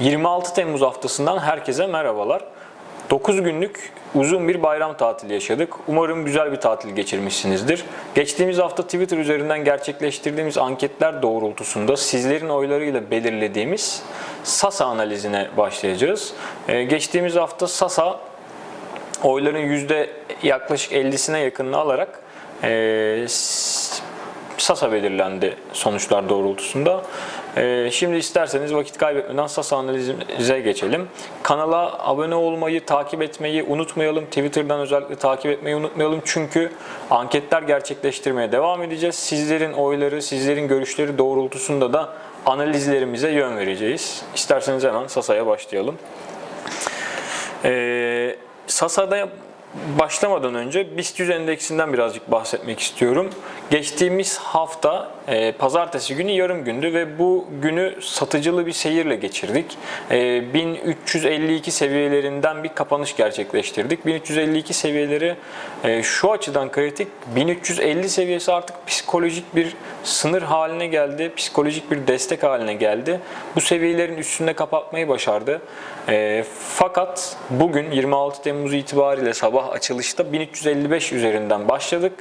26 Temmuz haftasından herkese merhabalar. 9 günlük uzun bir bayram tatili yaşadık. Umarım güzel bir tatil geçirmişsinizdir. Geçtiğimiz hafta Twitter üzerinden gerçekleştirdiğimiz anketler doğrultusunda sizlerin oylarıyla belirlediğimiz Sasa analizine başlayacağız. Ee, geçtiğimiz hafta Sasa oyların yüzde yaklaşık 50'sine yakınını alarak e, s- Sasa belirlendi sonuçlar doğrultusunda. E, şimdi isterseniz vakit kaybetmeden Sasa analizimize geçelim. Kanala abone olmayı, takip etmeyi unutmayalım. Twitter'dan özellikle takip etmeyi unutmayalım. Çünkü anketler gerçekleştirmeye devam edeceğiz. Sizlerin oyları, sizlerin görüşleri doğrultusunda da analizlerimize yön vereceğiz. İsterseniz hemen Sasa'ya başlayalım. Ee, Sasa'da başlamadan önce BIST 100 endeksinden birazcık bahsetmek istiyorum. Geçtiğimiz hafta e, pazartesi günü yarım gündü ve bu günü satıcılı bir seyirle geçirdik. E, 1352 seviyelerinden bir kapanış gerçekleştirdik. 1352 seviyeleri e, şu açıdan kritik. 1350 seviyesi artık psikolojik bir sınır haline geldi. Psikolojik bir destek haline geldi. Bu seviyelerin üstünde kapatmayı başardı. E, fakat bugün 26 Temmuz itibariyle sabah açılışta 1355 üzerinden başladık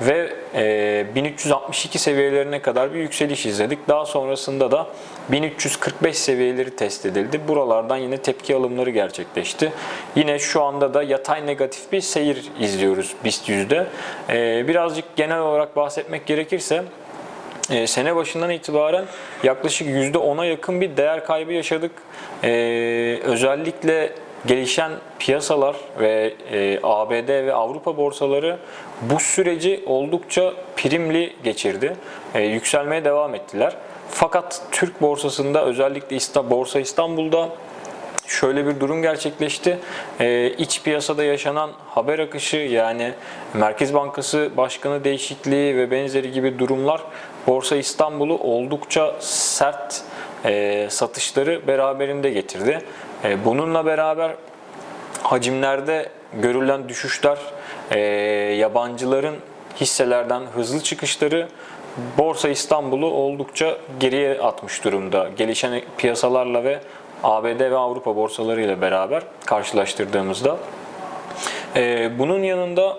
ve e, 1362 seviyelerine kadar bir yükseliş izledik. Daha sonrasında da 1345 seviyeleri test edildi. Buralardan yine tepki alımları gerçekleşti. Yine şu anda da yatay negatif bir seyir izliyoruz BIST yüzde. E, birazcık genel olarak bahsetmek gerekirse e, sene başından itibaren yaklaşık %10'a yakın bir değer kaybı yaşadık. E, özellikle gelişen piyasalar ve e, ABD ve Avrupa borsaları bu süreci oldukça primli geçirdi. E, yükselmeye devam ettiler. Fakat Türk borsasında özellikle İsta- Borsa İstanbul'da şöyle bir durum gerçekleşti. Ee, iç piyasada yaşanan haber akışı yani Merkez Bankası Başkanı değişikliği ve benzeri gibi durumlar Borsa İstanbul'u oldukça sert e, satışları beraberinde getirdi. E, bununla beraber hacimlerde görülen düşüşler, e, yabancıların hisselerden hızlı çıkışları Borsa İstanbul'u oldukça geriye atmış durumda. Gelişen piyasalarla ve ABD ve Avrupa borsalarıyla beraber karşılaştırdığımızda. E, bunun yanında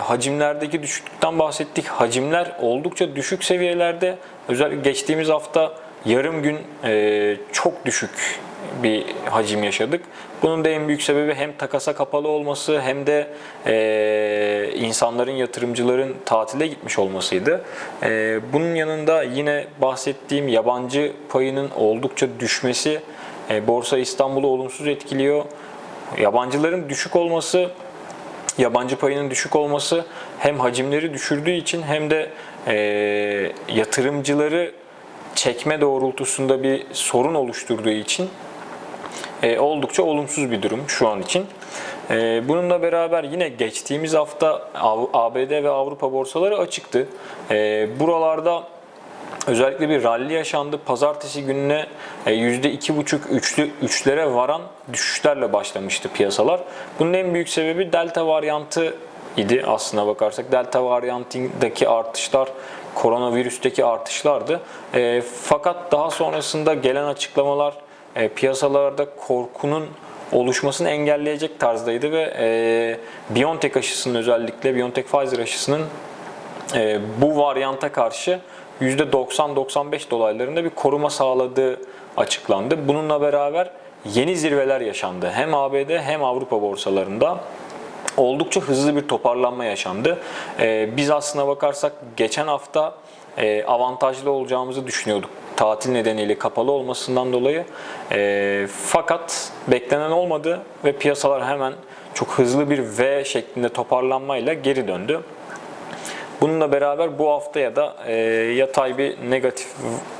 hacimlerdeki düşüklükten bahsettik. Hacimler oldukça düşük seviyelerde. Özellikle geçtiğimiz hafta yarım gün çok düşük bir hacim yaşadık. Bunun da en büyük sebebi hem takasa kapalı olması hem de e, insanların, yatırımcıların tatile gitmiş olmasıydı. E, bunun yanında yine bahsettiğim yabancı payının oldukça düşmesi e, Borsa İstanbul'u olumsuz etkiliyor. Yabancıların düşük olması yabancı payının düşük olması hem hacimleri düşürdüğü için hem de e, yatırımcıları çekme doğrultusunda bir sorun oluşturduğu için e, oldukça olumsuz bir durum şu an için. E, bununla beraber yine geçtiğimiz hafta ABD ve Avrupa borsaları açıktı. E, buralarda özellikle bir rally yaşandı. Pazartesi gününe e, %2,5 üçlü üçlere varan düşüşlerle başlamıştı piyasalar. Bunun en büyük sebebi delta varyantı idi aslına bakarsak. Delta varyantındaki artışlar koronavirüsteki artışlardı. E, fakat daha sonrasında gelen açıklamalar e, piyasalarda korkunun oluşmasını engelleyecek tarzdaydı ve e, BioNTech aşısının özellikle BioNTech Pfizer aşısının e, bu varyanta karşı %90-95 dolaylarında bir koruma sağladığı açıklandı. Bununla beraber yeni zirveler yaşandı. Hem ABD hem Avrupa borsalarında oldukça hızlı bir toparlanma yaşandı. E, biz aslına bakarsak geçen hafta e, avantajlı olacağımızı düşünüyorduk. Tatil nedeniyle kapalı olmasından dolayı. E, fakat beklenen olmadı ve piyasalar hemen çok hızlı bir V şeklinde toparlanmayla geri döndü. Bununla beraber bu haftaya da e, yatay bir negatif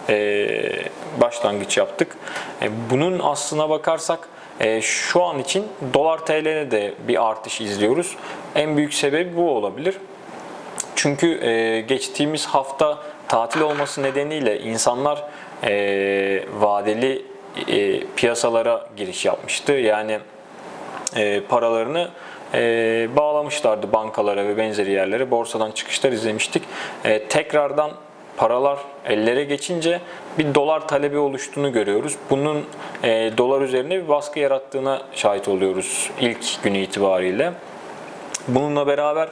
e, başlangıç yaptık. E, bunun aslına bakarsak e, şu an için dolar TL'de de bir artış izliyoruz. En büyük sebebi bu olabilir. Çünkü e, geçtiğimiz hafta tatil olması nedeniyle insanlar e, vadeli e, piyasalara giriş yapmıştı. Yani e, paralarını e, bağlamışlardı bankalara ve benzeri yerlere. Borsadan çıkışlar izlemiştik. E, tekrardan paralar ellere geçince bir dolar talebi oluştuğunu görüyoruz. Bunun e, dolar üzerine bir baskı yarattığına şahit oluyoruz ilk günü itibariyle. Bununla beraber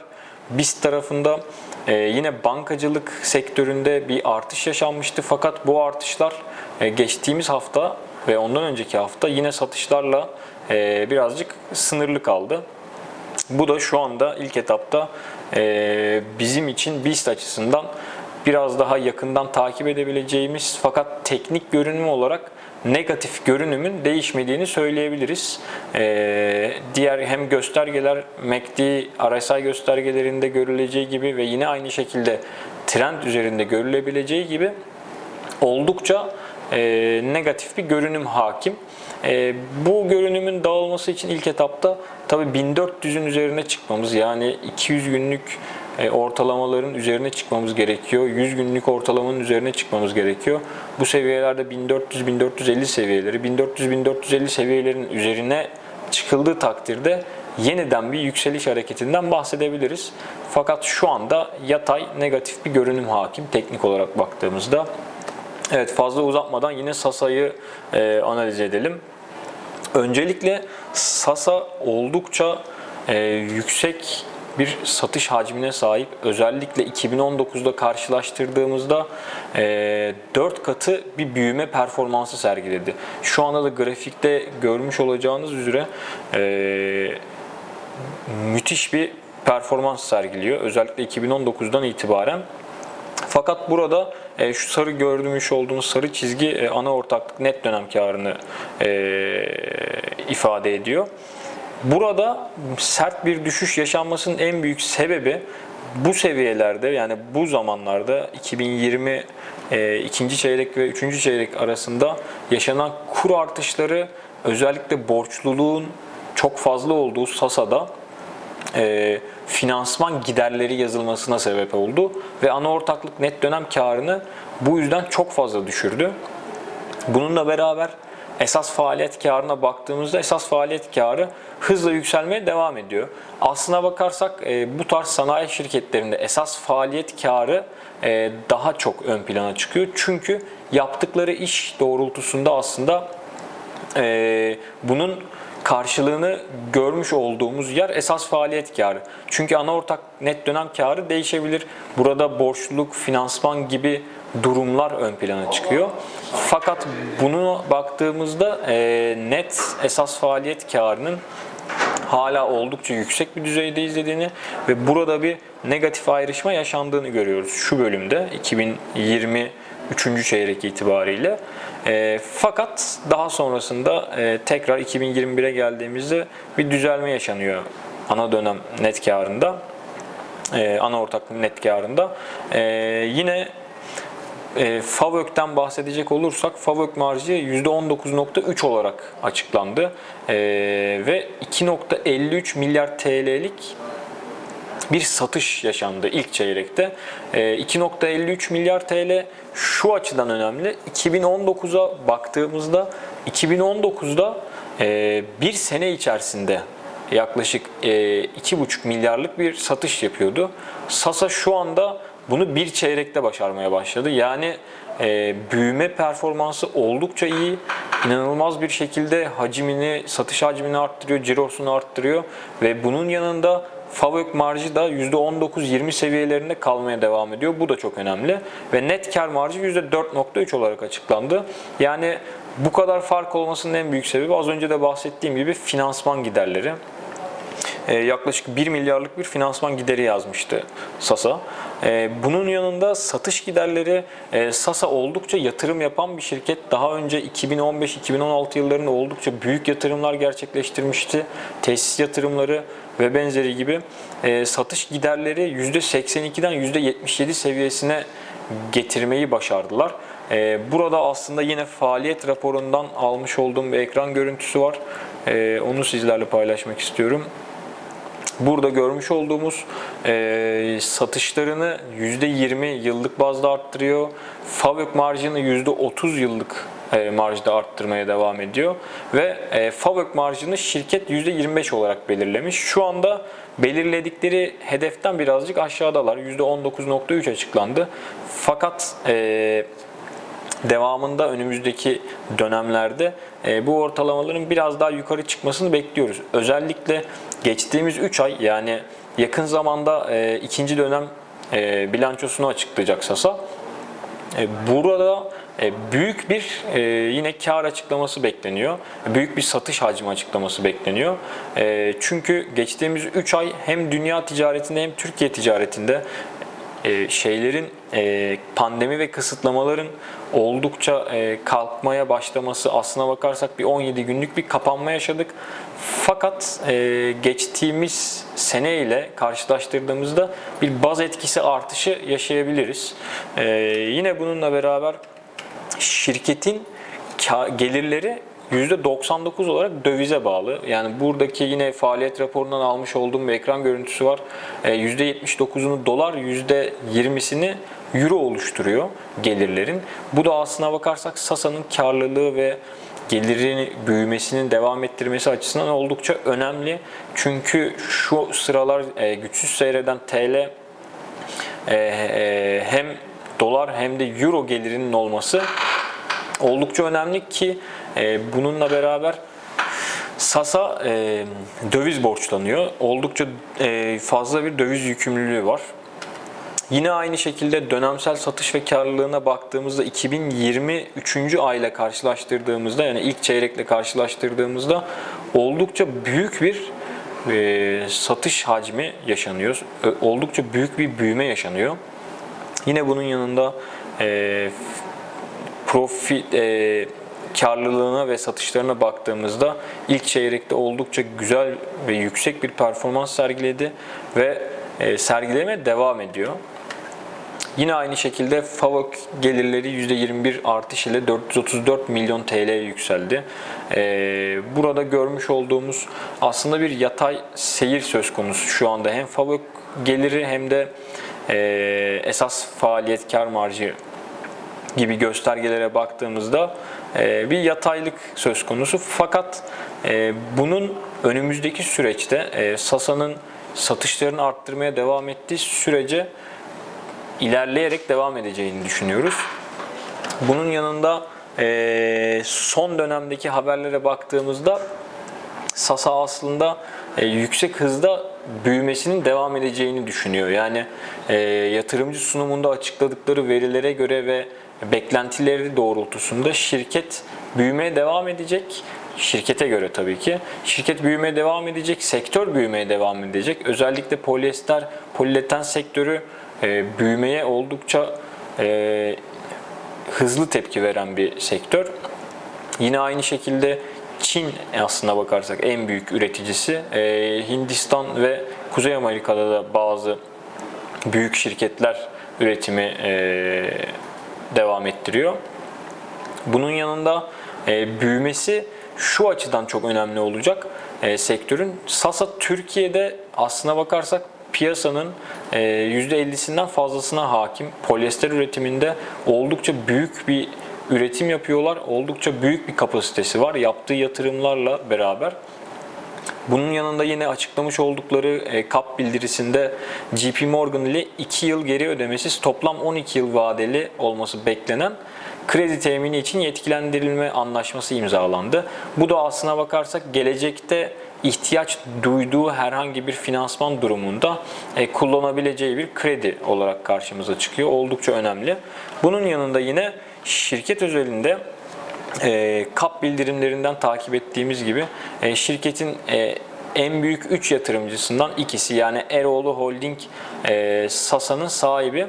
BIST tarafında e, yine bankacılık sektöründe bir artış yaşanmıştı. Fakat bu artışlar e, geçtiğimiz hafta ve ondan önceki hafta yine satışlarla e, birazcık sınırlı kaldı. Bu da şu anda ilk etapta bizim için BIST açısından biraz daha yakından takip edebileceğimiz fakat teknik görünüm olarak negatif görünümün değişmediğini söyleyebiliriz. Ee, diğer hem göstergeler MACD, RSI göstergelerinde görüleceği gibi ve yine aynı şekilde trend üzerinde görülebileceği gibi oldukça e, negatif bir görünüm hakim. E, bu görünümün dağılması için ilk etapta tabii 1400'ün üzerine çıkmamız yani 200 günlük e, ortalamaların üzerine çıkmamız gerekiyor. 100 günlük ortalamanın üzerine çıkmamız gerekiyor. Bu seviyelerde 1400-1450 seviyeleri, 1400-1450 seviyelerin üzerine çıkıldığı takdirde yeniden bir yükseliş hareketinden bahsedebiliriz. Fakat şu anda yatay negatif bir görünüm hakim teknik olarak baktığımızda. Evet fazla uzatmadan yine Sasa'yı e, analiz edelim. Öncelikle Sasa oldukça e, yüksek bir satış hacmine sahip. Özellikle 2019'da karşılaştırdığımızda e, 4 katı bir büyüme performansı sergiledi. Şu anda da grafikte görmüş olacağınız üzere e, müthiş bir performans sergiliyor. Özellikle 2019'dan itibaren. Fakat burada e, şu sarı gördüğümüz olduğumuz sarı çizgi e, ana ortaklık net dönem karını e, ifade ediyor. Burada sert bir düşüş yaşanmasının en büyük sebebi bu seviyelerde yani bu zamanlarda 2020 e, ikinci çeyrek ve üçüncü çeyrek arasında yaşanan kur artışları özellikle borçluluğun çok fazla olduğu Sasa'da e, finansman giderleri yazılmasına sebep oldu ve ana ortaklık net dönem karını bu yüzden çok fazla düşürdü. Bununla beraber esas faaliyet karına baktığımızda esas faaliyet karı hızla yükselmeye devam ediyor. Aslına bakarsak e, bu tarz sanayi şirketlerinde esas faaliyet karı e, daha çok ön plana çıkıyor. Çünkü yaptıkları iş doğrultusunda aslında e, bunun karşılığını görmüş olduğumuz yer esas faaliyet karı. Çünkü ana ortak net dönem karı değişebilir. Burada borçluluk, finansman gibi durumlar ön plana çıkıyor. Fakat bunu baktığımızda e, net esas faaliyet karının hala oldukça yüksek bir düzeyde izlediğini ve burada bir negatif ayrışma yaşandığını görüyoruz şu bölümde 2020 3. çeyrek itibariyle. E, fakat daha sonrasında e, tekrar 2021'e geldiğimizde bir düzelme yaşanıyor ana dönem net karında. E, ana ortak net karında. E, yine e, FAVÖK'ten bahsedecek olursak FAVÖK marjı %19.3 olarak açıklandı. E, ve 2.53 milyar TL'lik bir satış yaşandı ilk çeyrekte. E, 2.53 milyar TL şu açıdan önemli. 2019'a baktığımızda 2019'da e, bir sene içerisinde yaklaşık e, 2,5 milyarlık bir satış yapıyordu. Sasa şu anda bunu bir çeyrekte başarmaya başladı. Yani e, büyüme performansı oldukça iyi. İnanılmaz bir şekilde hacmini, satış hacmini arttırıyor, cirosunu arttırıyor ve bunun yanında FAVÖK marjı da %19-20 seviyelerinde kalmaya devam ediyor. Bu da çok önemli. Ve net kar marjı %4.3 olarak açıklandı. Yani bu kadar fark olmasının en büyük sebebi az önce de bahsettiğim gibi finansman giderleri. Ee, yaklaşık 1 milyarlık bir finansman gideri yazmıştı Sasa. Ee, bunun yanında satış giderleri e, Sasa oldukça yatırım yapan bir şirket. Daha önce 2015-2016 yıllarında oldukça büyük yatırımlar gerçekleştirmişti. Tesis yatırımları ve benzeri gibi e, satış giderleri %82'den %77 seviyesine getirmeyi başardılar. E, burada aslında yine faaliyet raporundan almış olduğum bir ekran görüntüsü var. Onu sizlerle paylaşmak istiyorum. Burada görmüş olduğumuz e, satışlarını %20 yıllık bazda arttırıyor. FAVÖK marjını %30 yıllık e, marjda arttırmaya devam ediyor. Ve e, FAVÖK marjını şirket %25 olarak belirlemiş. Şu anda belirledikleri hedeften birazcık aşağıdalar. %19.3 açıklandı. Fakat e, devamında önümüzdeki dönemlerde e, bu ortalamaların biraz daha yukarı çıkmasını bekliyoruz. Özellikle geçtiğimiz 3 ay yani yakın zamanda e, ikinci dönem e, bilançosunu açıklayacak Sasa. E, Burada e, büyük bir e, yine kar açıklaması bekleniyor. Büyük bir satış hacmi açıklaması bekleniyor. E, Çünkü geçtiğimiz 3 ay hem dünya ticaretinde hem Türkiye ticaretinde e, şeylerin e, pandemi ve kısıtlamaların oldukça e, kalkmaya başlaması aslına bakarsak bir 17 günlük bir kapanma yaşadık. Fakat geçtiğimiz sene ile karşılaştırdığımızda bir baz etkisi artışı yaşayabiliriz. Yine bununla beraber şirketin gelirleri %99 olarak dövize bağlı. Yani buradaki yine faaliyet raporundan almış olduğum bir ekran görüntüsü var. E, %79'unu dolar, %20'sini euro oluşturuyor gelirlerin. Bu da aslına bakarsak Sasa'nın karlılığı ve gelirini büyümesinin devam ettirmesi açısından oldukça önemli. Çünkü şu sıralar e, güçsüz seyreden TL e, e, hem dolar hem de euro gelirinin olması oldukça önemli ki e, bununla beraber Sasa e, döviz borçlanıyor. Oldukça e, fazla bir döviz yükümlülüğü var. Yine aynı şekilde dönemsel satış ve karlılığına baktığımızda 2023. ayla karşılaştırdığımızda yani ilk çeyrekle karşılaştırdığımızda oldukça büyük bir e, satış hacmi yaşanıyor. Ö- Oldukça büyük bir büyüme yaşanıyor. Yine bunun yanında e, profit e, karlılığına ve satışlarına baktığımızda ilk çeyrekte oldukça güzel ve yüksek bir performans sergiledi ve e, sergilemeye devam ediyor. Yine aynı şekilde FAVÖK gelirleri %21 artış ile 434 milyon TL yükseldi. Ee, burada görmüş olduğumuz aslında bir yatay seyir söz konusu şu anda. Hem FAVÖK geliri hem de e, esas faaliyet kar marjı gibi göstergelere baktığımızda e, bir yataylık söz konusu. Fakat e, bunun önümüzdeki süreçte e, Sasa'nın satışlarını arttırmaya devam ettiği sürece ilerleyerek devam edeceğini düşünüyoruz. Bunun yanında son dönemdeki haberlere baktığımızda Sasa aslında yüksek hızda büyümesinin devam edeceğini düşünüyor. Yani e, yatırımcı sunumunda açıkladıkları verilere göre ve beklentileri doğrultusunda şirket büyümeye devam edecek. Şirkete göre tabii ki. Şirket büyümeye devam edecek, sektör büyümeye devam edecek. Özellikle polyester, polieten sektörü e, büyümeye oldukça e, hızlı tepki veren bir sektör. Yine aynı şekilde Çin aslına bakarsak en büyük üreticisi. E, Hindistan ve Kuzey Amerika'da da bazı büyük şirketler üretimi e, devam ettiriyor. Bunun yanında e, büyümesi şu açıdan çok önemli olacak e, sektörün. Sasa Türkiye'de aslına bakarsak piyasanın e, %50'sinden fazlasına hakim. Polyester üretiminde oldukça büyük bir üretim yapıyorlar. Oldukça büyük bir kapasitesi var yaptığı yatırımlarla beraber. Bunun yanında yine açıklamış oldukları e, KAP bildirisinde JP Morgan ile 2 yıl geri ödemesiz toplam 12 yıl vadeli olması beklenen kredi temini için yetkilendirilme anlaşması imzalandı. Bu da aslına bakarsak gelecekte ihtiyaç duyduğu herhangi bir finansman durumunda e, kullanabileceği bir kredi olarak karşımıza çıkıyor. Oldukça önemli. Bunun yanında yine şirket özelinde e, kap bildirimlerinden takip ettiğimiz gibi e, şirketin e, en büyük 3 yatırımcısından ikisi yani Eroğlu Holding e, Sasa'nın sahibi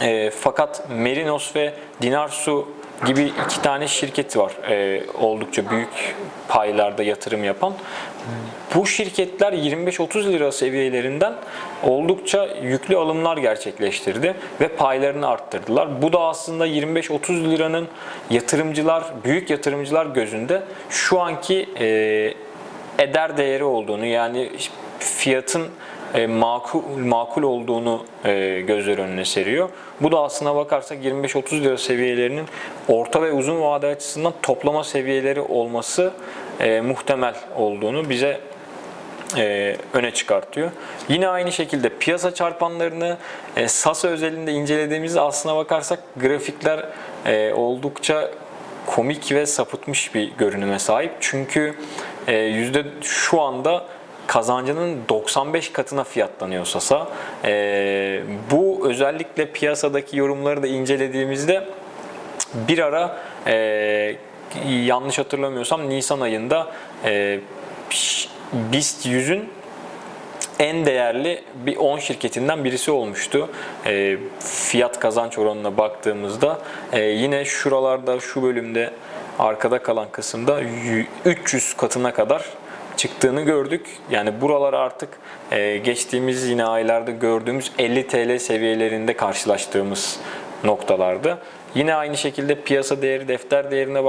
e, fakat Merinos ve Dinarsu gibi iki tane şirket var e, oldukça büyük paylarda yatırım yapan. Bu şirketler 25-30 lira seviyelerinden oldukça yüklü alımlar gerçekleştirdi ve paylarını arttırdılar. Bu da aslında 25-30 liranın yatırımcılar, büyük yatırımcılar gözünde şu anki e, eder değeri olduğunu yani fiyatın e, makul, makul olduğunu e, gözler önüne seriyor. Bu da aslına bakarsak 25-30 lira seviyelerinin orta ve uzun vade açısından toplama seviyeleri olması e, muhtemel olduğunu bize öne çıkartıyor. Yine aynı şekilde piyasa çarpanlarını e, Sasa özelinde incelediğimizde aslına bakarsak grafikler oldukça komik ve sapıtmış bir görünüme sahip. Çünkü yüzde şu anda kazancının 95 katına fiyatlanıyor Sasa. E, bu özellikle piyasadaki yorumları da incelediğimizde bir ara e, yanlış hatırlamıyorsam Nisan ayında e, BIST 100'ün en değerli bir 10 şirketinden birisi olmuştu. E, fiyat kazanç oranına baktığımızda e, yine şuralarda şu bölümde arkada kalan kısımda y- 300 katına kadar çıktığını gördük. Yani buralar artık e, geçtiğimiz yine aylarda gördüğümüz 50 TL seviyelerinde karşılaştığımız noktalardı. Yine aynı şekilde piyasa değeri, defter değerine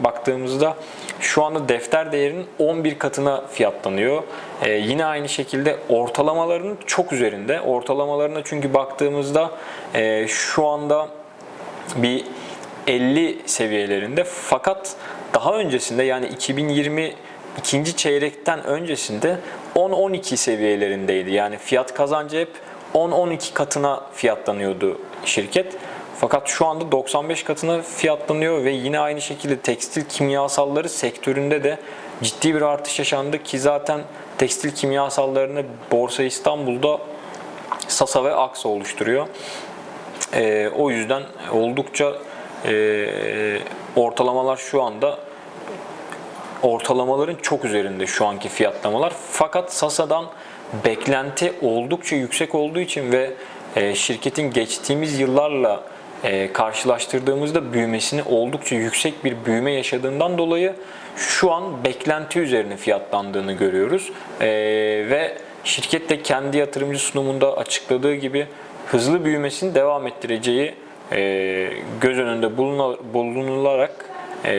baktığımızda şu anda defter değerinin 11 katına fiyatlanıyor. Ee, yine aynı şekilde ortalamaların çok üzerinde. Ortalamalarına çünkü baktığımızda e, şu anda bir 50 seviyelerinde fakat daha öncesinde yani 2020 ikinci çeyrekten öncesinde 10-12 seviyelerindeydi. Yani fiyat kazancı hep 10-12 katına fiyatlanıyordu şirket. Fakat şu anda 95 katına fiyatlanıyor ve yine aynı şekilde tekstil kimyasalları sektöründe de ciddi bir artış yaşandı ki zaten tekstil kimyasallarını Borsa İstanbul'da Sasa ve Aksa oluşturuyor. Ee, o yüzden oldukça e, ortalamalar şu anda ortalamaların çok üzerinde şu anki fiyatlamalar. Fakat Sasa'dan beklenti oldukça yüksek olduğu için ve e, şirketin geçtiğimiz yıllarla e, karşılaştırdığımızda büyümesini oldukça yüksek bir büyüme yaşadığından dolayı şu an beklenti üzerine fiyatlandığını görüyoruz. E, ve şirket de kendi yatırımcı sunumunda açıkladığı gibi hızlı büyümesini devam ettireceği göz önünde bulunula- bulunularak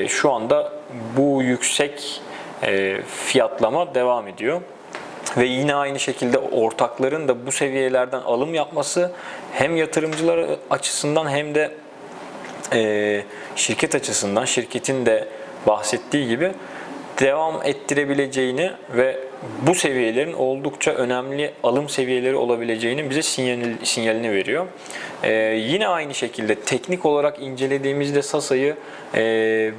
şu anda bu yüksek e, fiyatlama devam ediyor. Ve yine aynı şekilde ortakların da bu seviyelerden alım yapması hem yatırımcılar açısından hem de e, şirket açısından şirketin de bahsettiği gibi devam ettirebileceğini ve bu seviyelerin oldukça önemli alım seviyeleri olabileceğini bize sinyal, sinyalini veriyor. E, yine aynı şekilde teknik olarak incelediğimizde Sasa'yı e,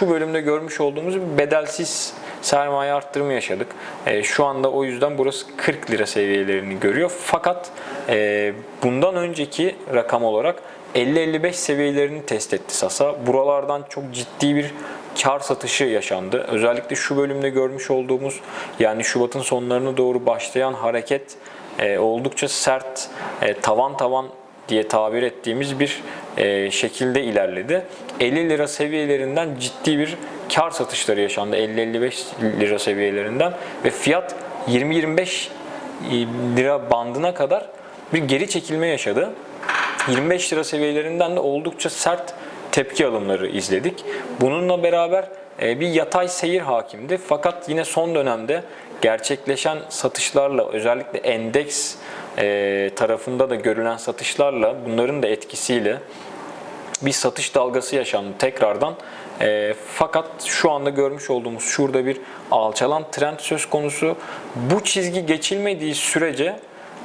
şu bölümde görmüş olduğumuz bedelsiz sermaye arttırımı yaşadık. E, şu anda o yüzden burası 40 lira seviyelerini görüyor. Fakat e, bundan önceki rakam olarak 50-55 seviyelerini test etti Sasa. Buralardan çok ciddi bir kar satışı yaşandı. Özellikle şu bölümde görmüş olduğumuz yani Şubat'ın sonlarına doğru başlayan hareket e, oldukça sert e, tavan tavan diye tabir ettiğimiz bir e, şekilde ilerledi. 50 lira seviyelerinden ciddi bir kar satışları yaşandı 50-55 lira seviyelerinden ve fiyat 20-25 lira bandına kadar bir geri çekilme yaşadı. 25 lira seviyelerinden de oldukça sert tepki alımları izledik. Bununla beraber e, bir yatay seyir hakimdi. Fakat yine son dönemde gerçekleşen satışlarla özellikle endeks e, tarafında da görülen satışlarla bunların da etkisiyle bir satış dalgası yaşandı tekrardan. E, fakat şu anda görmüş olduğumuz şurada bir alçalan trend söz konusu. Bu çizgi geçilmediği sürece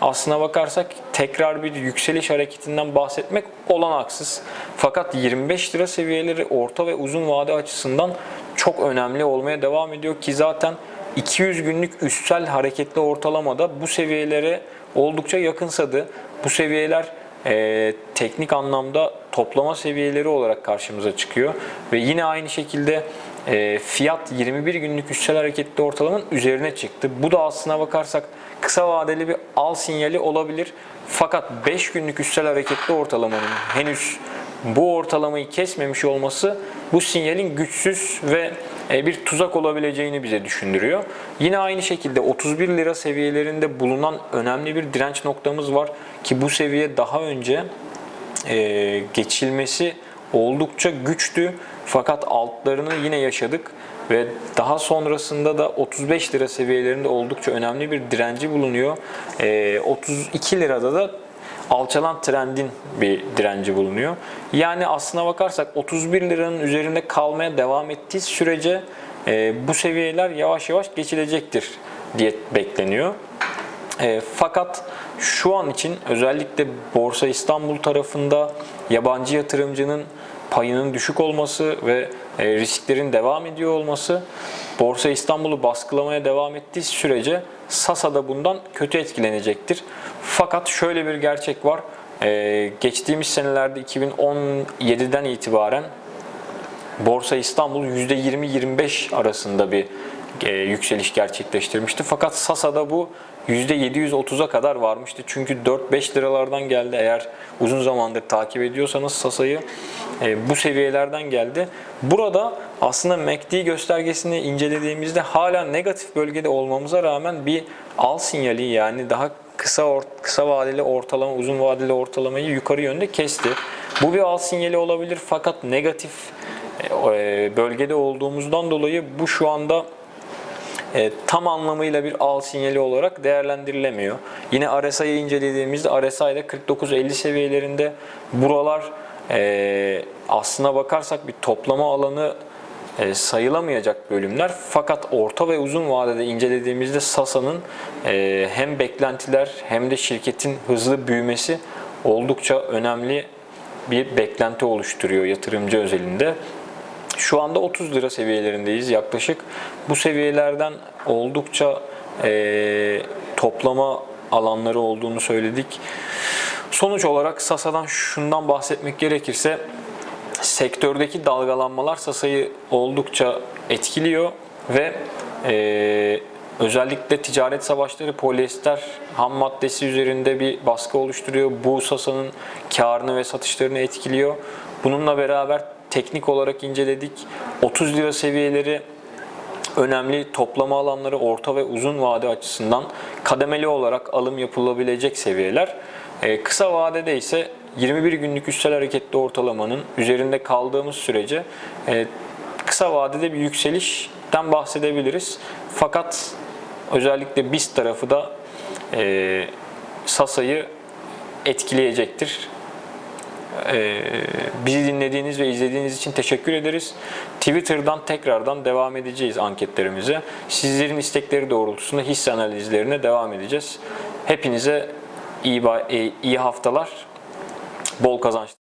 aslına bakarsak tekrar bir yükseliş hareketinden bahsetmek olanaksız. Fakat 25 lira seviyeleri orta ve uzun vade açısından çok önemli olmaya devam ediyor ki zaten 200 günlük üstsel hareketli ortalamada bu seviyelere oldukça yakınsadı. Bu seviyeler e, teknik anlamda toplama seviyeleri olarak karşımıza çıkıyor. Ve yine aynı şekilde e, fiyat 21 günlük üstsel hareketli ortalamanın üzerine çıktı. Bu da aslına bakarsak kısa vadeli bir al sinyali olabilir. Fakat 5 günlük üstsel hareketli ortalamanın henüz bu ortalamayı kesmemiş olması bu sinyalin güçsüz ve bir tuzak olabileceğini bize düşündürüyor. Yine aynı şekilde 31 lira seviyelerinde bulunan önemli bir direnç noktamız var ki bu seviye daha önce e, geçilmesi oldukça güçtü Fakat altlarını yine yaşadık ve daha sonrasında da 35 lira seviyelerinde oldukça önemli bir direnci bulunuyor. Ee, 32 lirada da alçalan trendin bir direnci bulunuyor. Yani aslına bakarsak 31 liranın üzerinde kalmaya devam ettiği sürece e, bu seviyeler yavaş yavaş geçilecektir diye bekleniyor. E, fakat şu an için özellikle Borsa İstanbul tarafında yabancı yatırımcının payının düşük olması ve e, risklerin devam ediyor olması Borsa İstanbul'u baskılamaya devam ettiği sürece Sasa da bundan kötü etkilenecektir. Fakat şöyle bir gerçek var. E, geçtiğimiz senelerde 2017'den itibaren Borsa İstanbul %20-25 arasında bir e, yükseliş gerçekleştirmişti. Fakat Sasa'da bu %730'a kadar varmıştı. Çünkü 4-5 liralardan geldi. Eğer uzun zamandır takip ediyorsanız Sasa'yı e, bu seviyelerden geldi. Burada aslında MACD göstergesini incelediğimizde hala negatif bölgede olmamıza rağmen bir al sinyali yani daha kısa or- kısa vadeli ortalama, uzun vadeli ortalamayı yukarı yönde kesti. Bu bir al sinyali olabilir fakat negatif e, bölgede olduğumuzdan dolayı bu şu anda e, tam anlamıyla bir al sinyali olarak değerlendirilemiyor. Yine RSI'yi incelediğimizde RSI'de 49-50 seviyelerinde buralar e, aslına bakarsak bir toplama alanı e, sayılamayacak bölümler. Fakat orta ve uzun vadede incelediğimizde Sasa'nın e, hem beklentiler hem de şirketin hızlı büyümesi oldukça önemli bir beklenti oluşturuyor yatırımcı özelinde. Şu anda 30 lira seviyelerindeyiz yaklaşık. Bu seviyelerden oldukça eee, toplama alanları olduğunu söyledik. Sonuç olarak Sasa'dan şundan bahsetmek gerekirse sektördeki dalgalanmalar Sasa'yı oldukça etkiliyor ve eee, özellikle ticaret savaşları polyester ham maddesi üzerinde bir baskı oluşturuyor. Bu Sasa'nın karını ve satışlarını etkiliyor. Bununla beraber teknik olarak inceledik. 30 lira seviyeleri önemli toplama alanları orta ve uzun vade açısından kademeli olarak alım yapılabilecek seviyeler. Ee, kısa vadede ise 21 günlük üstel hareketli ortalamanın üzerinde kaldığımız sürece e, kısa vadede bir yükselişten bahsedebiliriz. Fakat özellikle BIST tarafı da e, Sasa'yı etkileyecektir. Ee, bizi dinlediğiniz ve izlediğiniz için teşekkür ederiz. Twitter'dan tekrardan devam edeceğiz anketlerimize. Sizlerin istekleri doğrultusunda hisse analizlerine devam edeceğiz. Hepinize iyi, e, iyi haftalar, bol kazançlar.